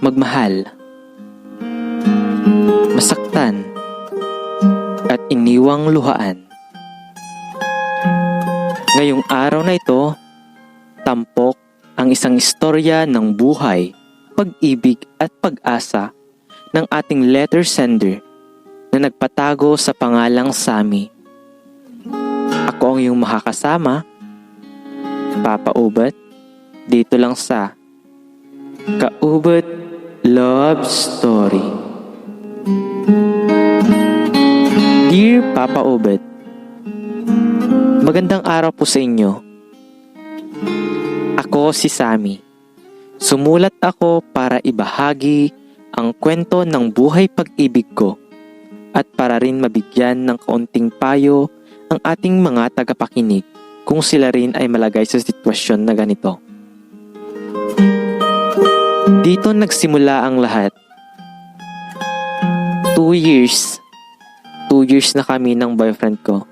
magmahal? Masaktan? At iniwang luhaan? Ngayong araw na ito, tampok ang isang istorya ng buhay, pag-ibig at pag-asa ng ating letter sender na nagpatago sa pangalang Sami. Ako ang iyong makakasama, Papa Ubat, dito lang sa Kaubat Love Story. Dear Papa Ubat, Magandang araw po sa inyo. Ako si Sami. Sumulat ako para ibahagi ang kwento ng buhay pag-ibig ko at para rin mabigyan ng kaunting payo ang ating mga tagapakinig kung sila rin ay malagay sa sitwasyon na ganito. Dito nagsimula ang lahat. Two years. Two years na kami ng boyfriend ko.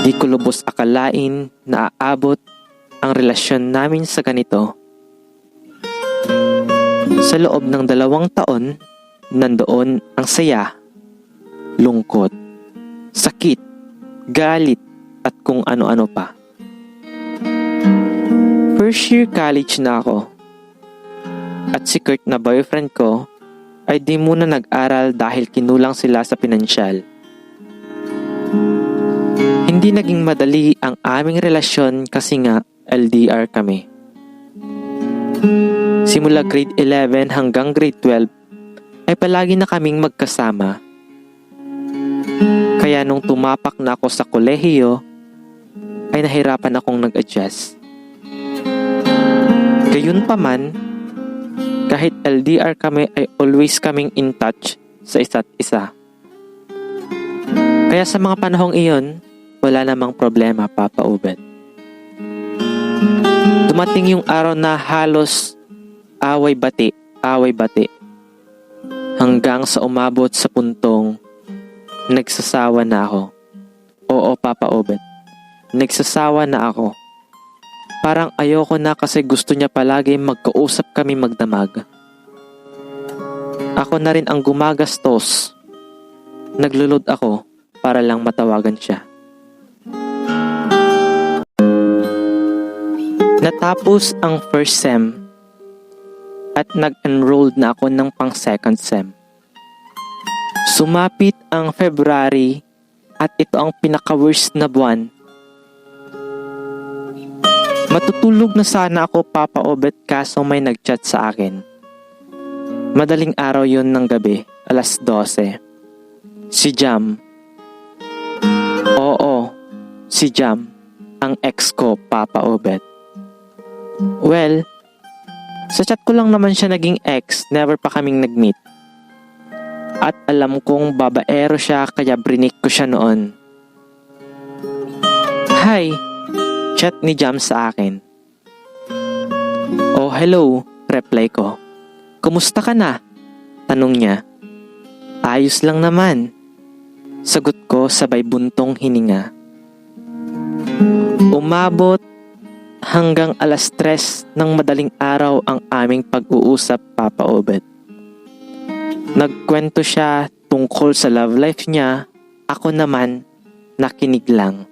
Di ko lubos akalain na aabot ang relasyon namin sa ganito. Sa loob ng dalawang taon, nandoon ang saya, lungkot, sakit, galit, at kung ano-ano pa. First year college na ako. At si Kurt na boyfriend ko ay di muna nag-aral dahil kinulang sila sa pinansyal. Hindi naging madali ang aming relasyon kasi nga LDR kami. Simula grade 11 hanggang grade 12 ay palagi na kaming magkasama. Kaya nung tumapak na ako sa kolehiyo, ay nahirapan akong nag-adjust. Gayun pa man, kahit LDR kami ay always kaming in touch sa isa't isa. Kaya sa mga panahong iyon, wala namang problema, Papa Ubed. Dumating yung araw na halos away bati, away bati. Hanggang sa umabot sa puntong nagsasawa na ako. Oo, Papa Obet. Nagsasawa na ako. Parang ayoko na kasi gusto niya palagi magkausap kami magdamag. Ako na rin ang gumagastos. Naglulod ako para lang matawagan siya. Natapos ang first sem at nag-enrolled na ako ng pang second sem. Sumapit ang February at ito ang pinaka-worst na buwan. Matutulog na sana ako Papa Obet kaso may nagchat sa akin. Madaling araw yon ng gabi, alas 12. Si Jam. Oo, si Jam, ang ex ko Papa Obet. Well, sa chat ko lang naman siya naging ex, never pa kaming nag-meet. At alam kong babaero siya kaya brinik ko siya noon. Hi, chat ni Jam sa akin. Oh hello, reply ko. Kumusta ka na? Tanong niya. Ayos lang naman. Sagot ko sabay buntong hininga. Umabot hanggang alas tres ng madaling araw ang aming pag-uusap, Papa Obet. Nagkwento siya tungkol sa love life niya, ako naman nakinig lang.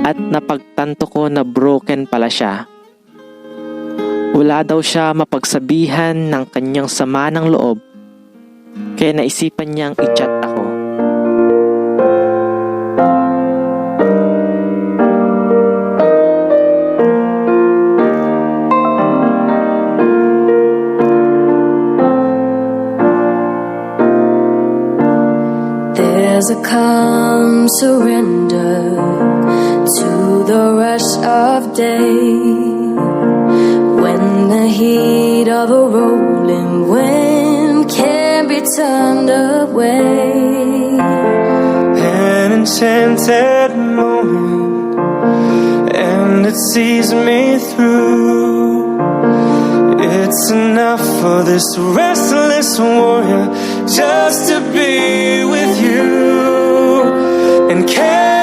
At napagtanto ko na broken pala siya. Wala daw siya mapagsabihan ng kanyang sama ng loob, kaya naisipan niyang i-chat ako. There's a calm surrender the rush of day when the heat of a rolling wind can't be turned away. an enchanted moment, and it sees me through. It's enough for this restless warrior just to be with you. And can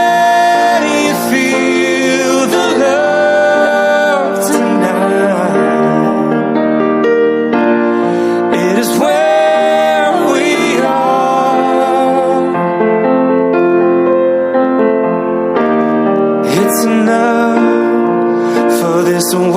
son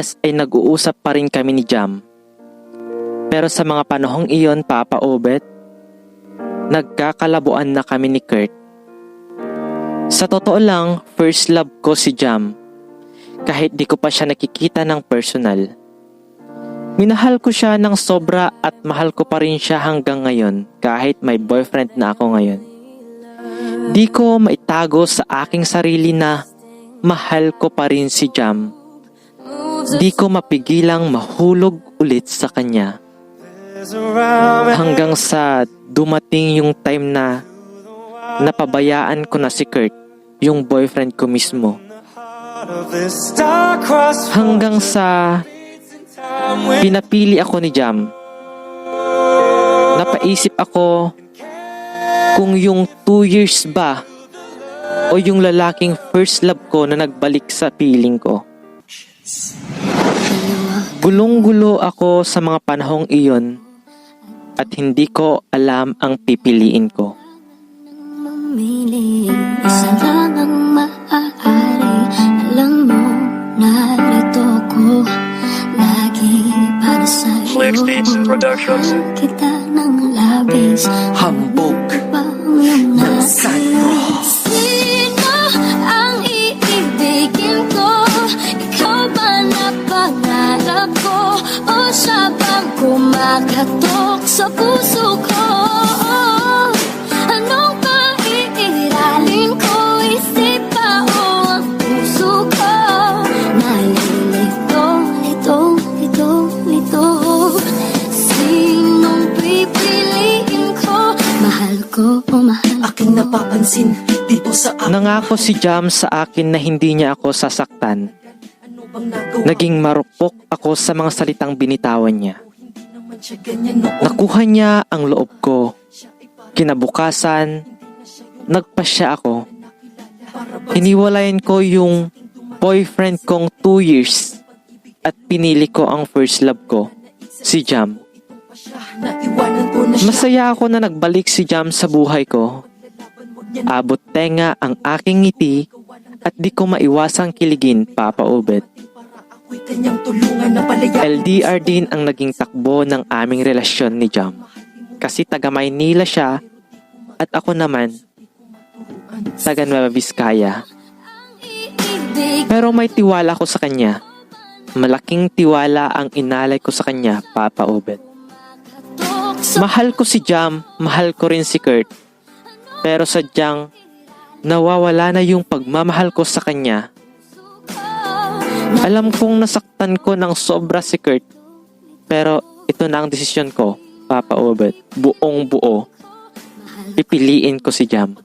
nakalipas ay nag-uusap pa rin kami ni Jam. Pero sa mga panahong iyon, Papa Obet, nagkakalabuan na kami ni Kurt. Sa totoo lang, first love ko si Jam. Kahit di ko pa siya nakikita ng personal. Minahal ko siya ng sobra at mahal ko pa rin siya hanggang ngayon kahit may boyfriend na ako ngayon. Di ko maitago sa aking sarili na mahal ko pa rin si Jam. Di ko mapigilang mahulog ulit sa kanya hanggang sa dumating yung time na napabayaan ko na si Kurt, yung boyfriend ko mismo. Hanggang sa pinapili ako ni Jam. Napaisip ako kung yung two years ba o yung lalaking first love ko na nagbalik sa piling ko. Gulong-gulo ako sa mga panahong iyon at hindi ko alam ang pipiliin ko. Mamili Isa lang ang maaari Alam mo, narito ko Lagi para sa'yo Flex Beats Productions. Kita ng labis Hambog. Napapansin dito sa akin Nangako si Jam sa akin na hindi niya ako sasaktan. ano Naging marupok ako sa mga salitang binitawan niya. siya Nakuha niya ang loob ko. Kinabukasan, nagpasya ako. Hiniwalayan ko yung boyfriend kong two years at pinili ko ang first love ko, si Jam. siya Masaya ako na nagbalik si Jam sa buhay ko. Abot tenga ang aking ngiti at di ko maiwasang kiligin, Papa Obet. LDR din ang naging takbo ng aming relasyon ni Jam. Kasi taga Maynila siya at ako naman taga Nueva Vizcaya. Pero may tiwala ko sa kanya. Malaking tiwala ang inalay ko sa kanya, Papa Obet. Mahal ko si Jam, mahal ko rin si Kurt. Pero sadyang nawawala na yung pagmamahal ko sa kanya. Alam kong nasaktan ko ng sobra si Kurt. Pero ito na ang desisyon ko, Papa Obet. Buong buo. Pipiliin ko si Jam.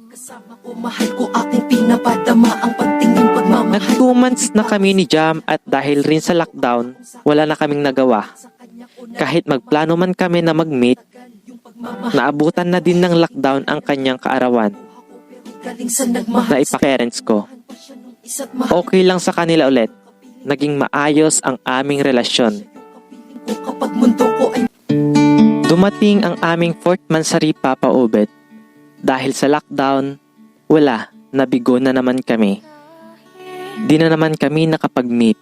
mahal ko aking pinapadama ang pagtingin pagmamahal Nag two months na kami ni Jam at dahil rin sa lockdown, wala na kaming nagawa. Kahit magplano man kami na mag-meet, naabutan na din ng lockdown ang kanyang kaarawan na ipa-parents ko. Okay lang sa kanila ulit. Naging maayos ang aming relasyon. Dumating ang aming fourth mansari Papa Obet. Dahil sa lockdown, wala, nabigo na naman kami. Di na naman kami nakapag-meet.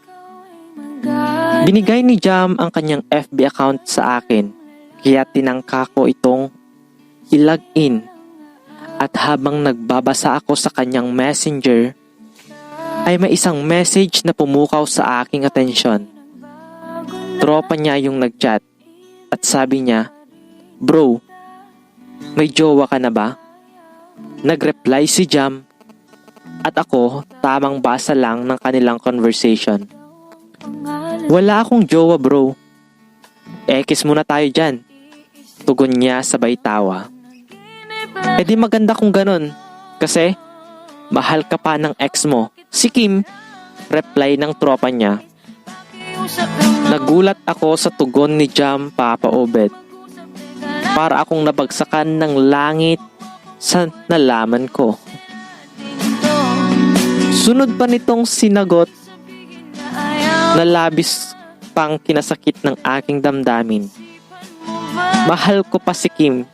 Binigay ni Jam ang kanyang FB account sa akin, kaya tinangka ko itong ilagin. At habang nagbabasa ako sa kanyang messenger, ay may isang message na pumukaw sa aking atensyon. Tropa niya yung nagchat at sabi niya, Bro, may jowa ka na ba? Nag-reply si Jam at ako tamang basa lang ng kanilang conversation. Wala akong jowa bro. Ekis muna tayo dyan. Tugon niya sabay tawa. E di maganda kung ganun. Kasi, mahal ka pa ng ex mo. Si Kim, reply ng tropa niya. Nagulat ako sa tugon ni Jam Papa Obet. Para akong nabagsakan ng langit sa nalaman ko. Sunod pa nitong sinagot na labis pang kinasakit ng aking damdamin. Mahal ko pa si Kim,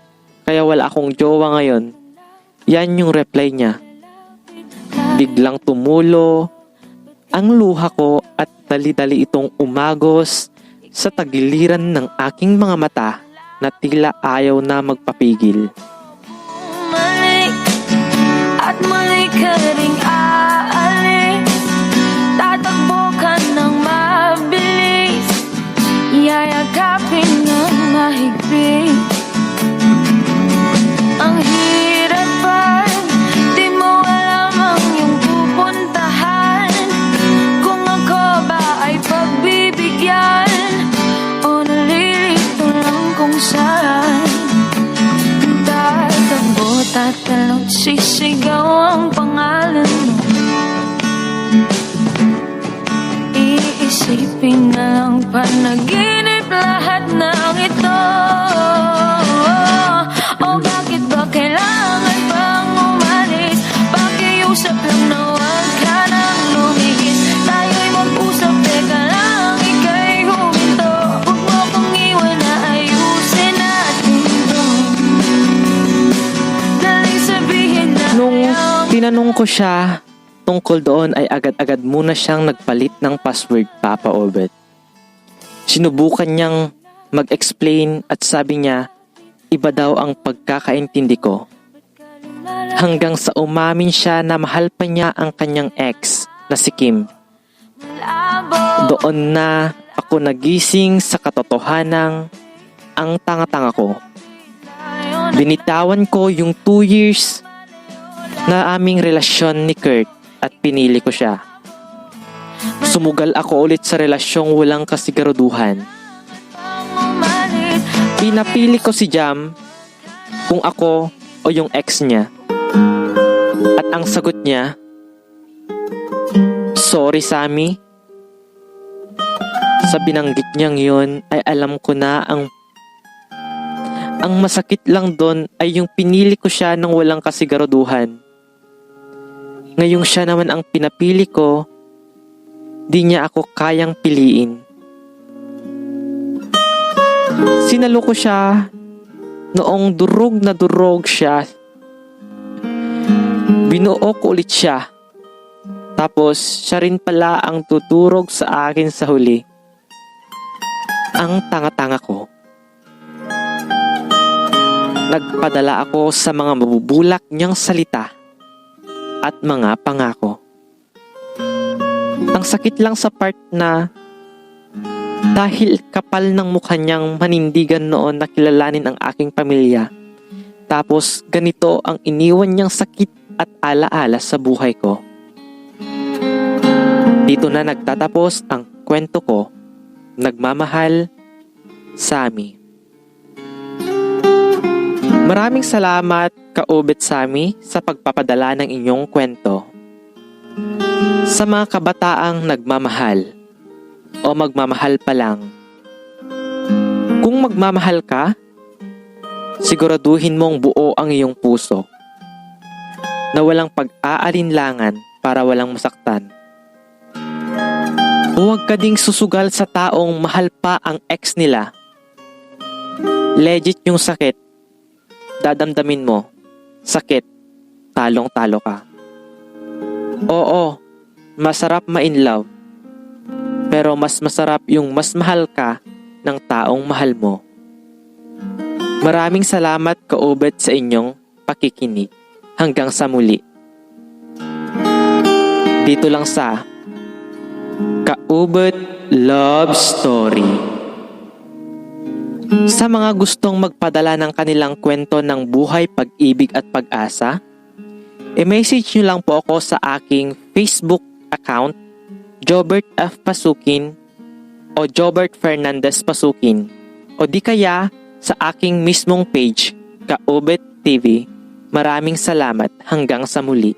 kaya wala akong jowa ngayon. Yan yung reply niya. Biglang tumulo ang luha ko at dali-dali itong umagos sa tagiliran ng aking mga mata na tila ayaw na magpapigil. Malik At muli ka ring ko siya tungkol doon ay agad-agad muna siyang nagpalit ng password Papa Obet. Sinubukan niyang mag-explain at sabi niya iba daw ang pagkakaintindi ko. Hanggang sa umamin siya na mahal pa niya ang kanyang ex na si Kim. Doon na ako nagising sa katotohanang ang tanga-tanga ko. Binitawan ko yung two years na aming relasyon ni Kurt at pinili ko siya. Sumugal ako ulit sa relasyong walang kasiguraduhan. umalis Pinapili ko si Jam kung ako o yung ex niya. At ang sagot niya, Sorry, Sammy. Sa binanggit niyang yun ay alam ko na ang ang masakit lang doon ay yung pinili ko siya ng walang kasiguraduhan. Ngayong siya naman ang pinapili ko, di niya ako kayang piliin. Sinalo ko siya noong durog na durog siya. Binuo ko ulit siya. Tapos siya rin pala ang tuturog sa akin sa huli. Ang tanga-tanga ko. Nagpadala ako sa mga mabubulak niyang salita at mga pangako. Ang sakit lang sa part na dahil kapal ng mukha niyang manindigan noon na kilalanin ang aking pamilya. Tapos ganito ang iniwan niyang sakit at alaala sa buhay ko. Dito na nagtatapos ang kwento ko. Nagmamahal, Sami. Maraming salamat, Kaubit Sami, sa pagpapadala ng inyong kwento. Sa mga kabataang nagmamahal o magmamahal pa lang. Kung magmamahal ka, siguraduhin mong buo ang iyong puso na walang pag-aalinlangan para walang masaktan. Huwag ka ding susugal sa taong mahal pa ang ex nila. Legit yung sakit. Dadamdamin mo. Sakit. Talong-talo ka. Oo, masarap ma-in love. Pero mas masarap yung mas mahal ka ng taong mahal mo. Maraming salamat kaubet sa inyong pakikinig. Hanggang sa muli. Dito lang sa Kaubet Love Story. Sa mga gustong magpadala ng kanilang kwento ng buhay, pag-ibig at pag-asa, i-message nyo lang po ako sa aking Facebook account, Jobert F. Pasukin o Jobert Fernandez Pasukin o di kaya sa aking mismong page, Kaubet TV. Maraming salamat hanggang sa muli.